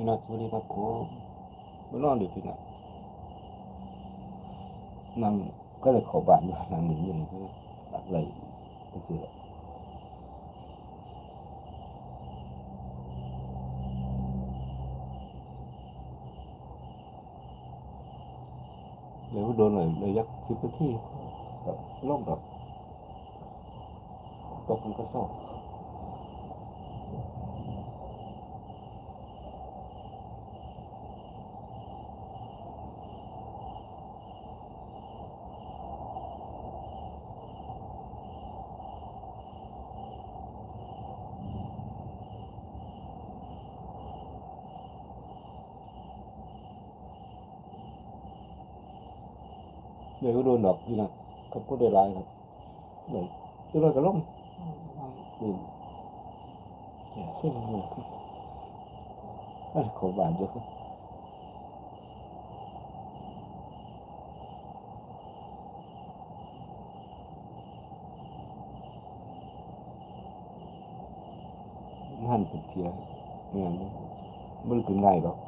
พี่นัทสวัสดีครับผมมานอนอยู่พี่นัทนั่งก็เลยขอบ้านอยู่นั่งหนึ่งอยืนก็อะไรไปซื้อเลยว่าโดนเลยเลยยักสิบนาทีแบบล่มแบบตกมันก็เศร้า เดี๋ยวก็โดนดอกพี่นะเขาก็ได้ร้ายครับเดี๋ยวตัวเราก็ล่มดื่มแก่เส้นเลยอะไรขอบานเยอะหั่นเป็นเทียเนี่ยนี่มันคือง่ายหรอกบัวก็เลยเขาอยู่ยังหลินอยู่นี่แหละมั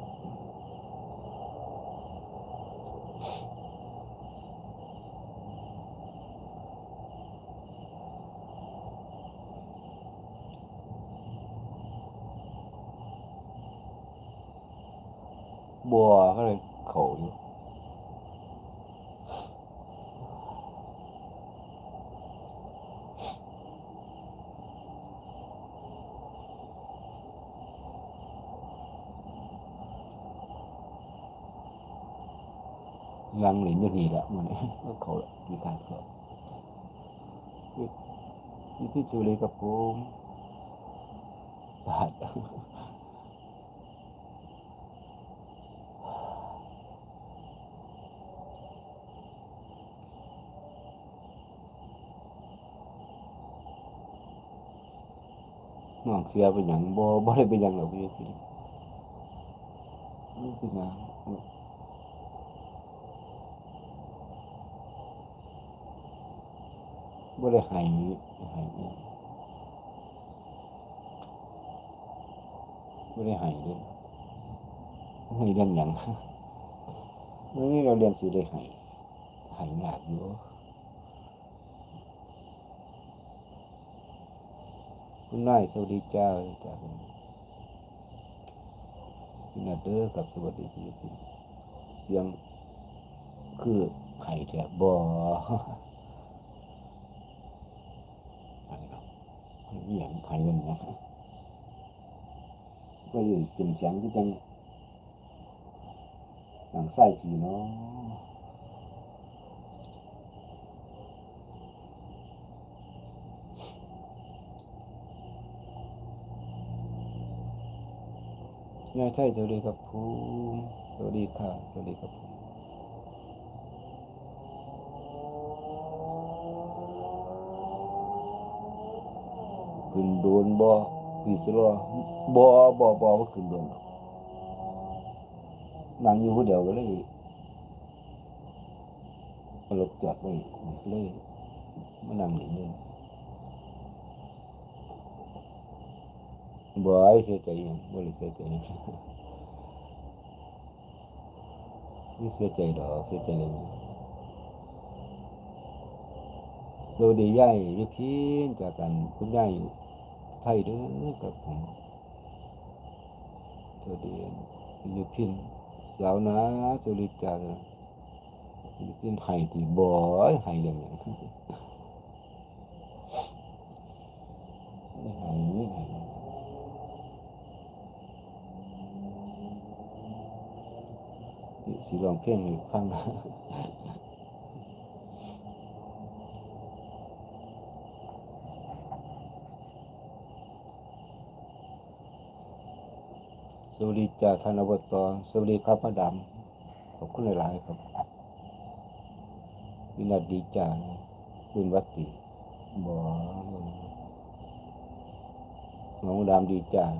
นก็ เขาละมีการเขานี่พี่จูเลยกับผมบา น้องเสียเป็นอย่างบ่บ่ได้เป็นอย่างหรอกพี่พี่นี่เป็นอย่างบ่ได้หายหายนี้บ่ได้หายเลยให้เรียนหยังเมื่อนี้เราเรียนสิได้หายหายยากอยู่ คุณนายสวัสดีเจ้าจ้าคุณนาเด้อกับสวัสดีพี่เสียงคือไข่แถบบ่ไข่เหยียงไข่เงินนะก็อยู่จิ้มจังที่จังหลังไส้ผีเนาะ ยายใช่สวัสดีครับภูมิสวัสดีค่ะสวัสดีครับภูมิขึ้นโดนบ่ปีสลอบ่บ่บ่ว่าขึ้นโดนหรอกนั่งอยู่ผู้เดียวก็เลยเอารถจอดไว้เลยมานั่งนี่เลย บ่ไอ้เสียใจยังบ่ได้เสียใจหยังไม่เสียใจดอกเสียใจเลยสวัสดียายยุพินจากกันคุณยายไทยเด้อกับผมสวัสดียุพินสาวนะสวัสดีจ้ายุพินไห้ตีบ่อยไห้เรื่องหยัง สิร้องเพลงให้ฟังสวัสดีจากท่านอบตสวัสดีครับมาดามขอบคุณหลาย ๆ ครับ วินาดีจางคุณวัตติบอน้องดามดีจาง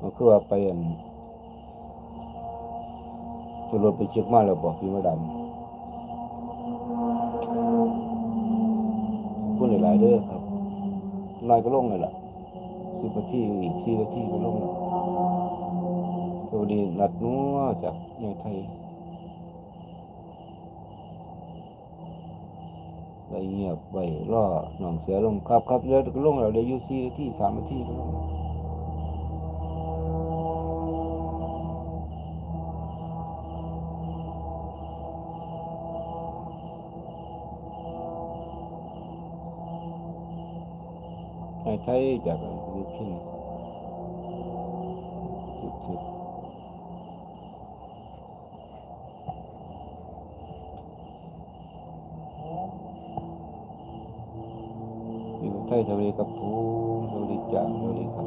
มันคือว่าไปอัน รถไปเช็คมาแล้วบอกพี่มาดามขอบคุณหลายๆเด้อครับน้อยก็ลงเลยล่ะสสิบนาที่อีกสี่าที่ก็ลงแล้วสวัสดีนัดนัวจากยายไทยได้เงียบไว้รอหนองเสือลงครับครับเดี๋ยวก็ลงแล้วเดี๋ยวยู่สี่นาทีสามที่ก็ลง ไทยจากยูพินจุดจุดยายไทยสวัสดีครับผมสวัสดีจ้าสวัสดีครับ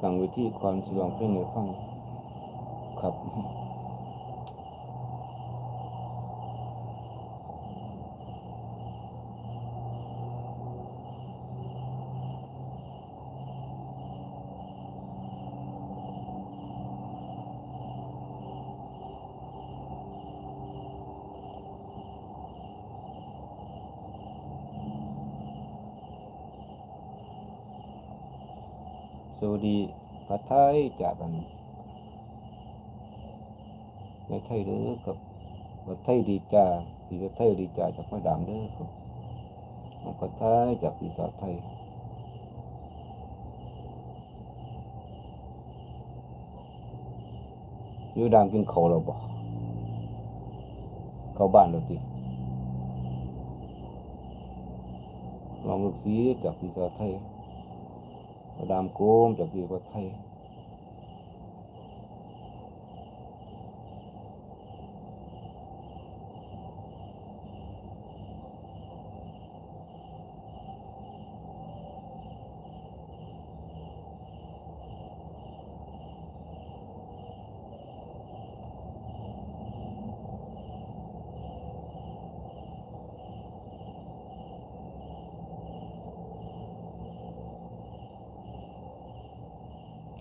ตั้งว้ที่ก่อนสิลองเพลงให้ฟังครับ สวัสดีผัดไทยจากกันในไทยเด้อครับผัดไทยดีจ้าสีผัดไทยดีจ้าจากมาดามเด้อครับน้องผัดไทยจากปีศาจไทยอยู่ดามกินเขาวแล้วบ่เขาบ้านแล้วติลองลูกสีจากปีศาจไทย มาดามโกมจากดีกว่าไทย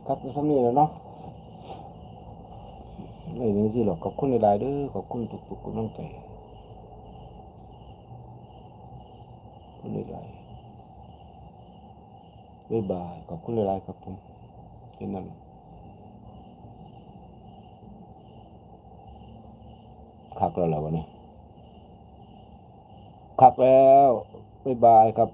ครับสำนี้แล้วเนาะไม่มีสิหรอกขอบคุณหลายๆเด้อขอบคุณทุกๆกำลังใจคุณหลายบ๊ายบายขอบคุณหลายๆครับผมแค่นั้นคักแล้วล่ะวันนี้คักแล้วบ๊ายบายครับ